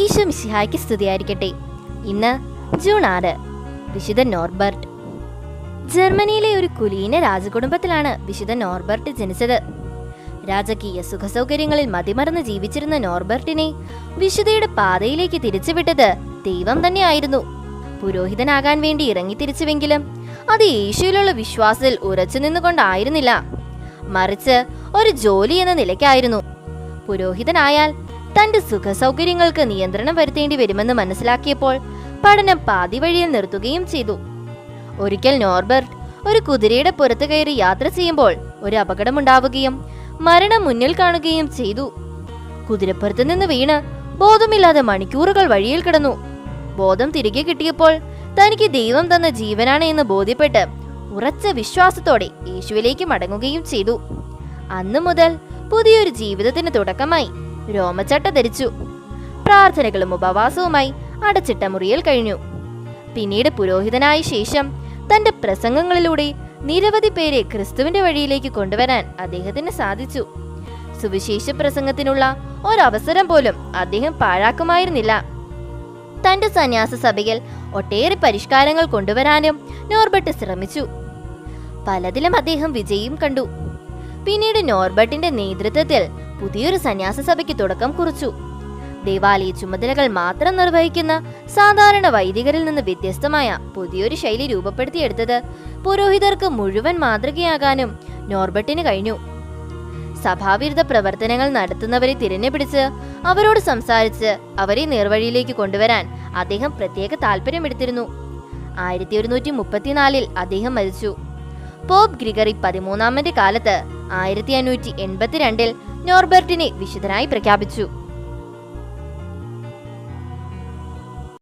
ഈശോ മിശിഹായ്ക്ക് സ്തുതിയായിരിക്കട്ടെ. ഇന്ന് ജൂൺ ആറ്. വിശുദ്ധ നോർബർട്ട്. ജർമ്മനിയിലെ ഒരു കുലീന രാജകുടുംബത്തിലാണ് വിശുദ്ധ നോർബർട്ട് ജനിച്ചത്. രാജകീയ സുഖസൗകര്യങ്ങളിൽ മതിമറന്ന് ജീവിച്ചിരുന്ന നോർബർട്ടിനെ വിശുദ്ധയുടെ പാതയിലേക്ക് തിരിച്ചുവിട്ടത് ദൈവം തന്നെയായിരുന്നു. പുരോഹിതനാകാൻ വേണ്ടി ഇറങ്ങി തിരിച്ചുവെങ്കിലും അത് യേശുവിലുള്ള വിശ്വാസത്തിൽ ഉറച്ചു നിന്നുകൊണ്ടായിരുന്നില്ല. മറിച്ച് ഒരു ജോലി എന്ന നിലയ്ക്കായിരുന്നു. പുരോഹിതനായാൽ തന്റെ സുഖ സൗകര്യങ്ങൾക്ക് നിയന്ത്രണം വരുത്തേണ്ടി വരുമെന്ന് മനസ്സിലാക്കിയപ്പോൾ പഠനം പാതി വഴിയിൽ നിർത്തുകയും ചെയ്തു. ഒരിക്കൽ നോർബർട്ട് ഒരു കുതിരയുടെ പുറത്ത് കയറി യാത്ര ചെയ്യുമ്പോൾ ഒരു അപകടമുണ്ടാവുകയും മരണം മുന്നിൽ കാണുകയും ചെയ്തു. കുതിരപ്പുറത്ത് നിന്ന് വീണ് ബോധമില്ലാതെ മണിക്കൂറുകൾ വഴിയിൽ കിടന്നു. ബോധം തിരികെ കിട്ടിയപ്പോൾ തനിക്ക് ദൈവം തന്ന ജീവനാണ് എന്ന് ബോധ്യപ്പെട്ട് ഉറച്ച വിശ്വാസത്തോടെ യേശുവിലേക്ക് മടങ്ങുകയും ചെയ്തു. അന്നു മുതൽ പുതിയൊരു ജീവിതത്തിന് തുടക്കമായി. രോമച്ചട്ട ധരിച്ചു. പ്രാർത്ഥനകളും ഉപവാസവുമായി അടച്ചിട്ട മുറിയിൽ കഴിഞ്ഞു. പിന്നീട് പുരോഹിതനായ ശേഷം തന്റെ പ്രസംഗങ്ങളിലൂടെ നിരവധി പേരെ ക്രിസ്തുവിന്റെ വഴിയിലേക്ക് കൊണ്ടുവരാൻ അദ്ദേഹത്തിന് സാധിച്ചു. സുവിശേഷ പ്രസംഗത്തിനുള്ള ഒരവസരം പോലും അദ്ദേഹം പാഴാക്കുമായിരുന്നില്ല. തന്റെ സന്യാസ സഭയിൽ ഒട്ടേറെ പരിഷ്കാരങ്ങൾ കൊണ്ടുവരാനും നോർബർട്ട് ശ്രമിച്ചു. പലതിലും അദ്ദേഹം വിജയം കണ്ടു. പിന്നീട് നോർബർട്ടിന്റെ നേതൃത്വത്തിൽ പുതിയൊരു സന്യാസ സഭയ്ക്ക് തുടക്കം കുറിച്ചു. ദേവാലയ ചുമതലകൾ മാത്രം നിർവഹിക്കുന്ന സാധാരണ വൈദികരിൽ നിന്ന് വ്യത്യസ്തമായ പുതിയൊരു ശൈലി രൂപപ്പെടുത്തിയെടുത്തത് പുരോഹിതർക്ക് മുഴുവൻ മാതൃകയാകാനും നോർബർട്ടിന് കഴിഞ്ഞു. സഭാവിരുദ്ധ പ്രവർത്തനങ്ങൾ നടത്തുന്നവരെ തിരഞ്ഞുപിടിച്ച് അവരോട് സംസാരിച്ച് അവരെ നേർവഴിയിലേക്ക് കൊണ്ടുവരാൻ അദ്ദേഹം പ്രത്യേക താല്പര്യമെടുത്തിരുന്നു ആയിരത്തി ഒരുന്നൂറ്റി മുപ്പത്തിനാലിൽ അദ്ദേഹം മരിച്ചു. പോപ്പ് ഗ്രിഗറി പതിമൂന്നാമന്റെ കാലത്ത് ആയിരത്തി അഞ്ഞൂറ്റി എൺപത്തിരണ്ടിൽ നോർബർട്ടിനെ വിശുദ്ധനായി പ്രഖ്യാപിച്ചു.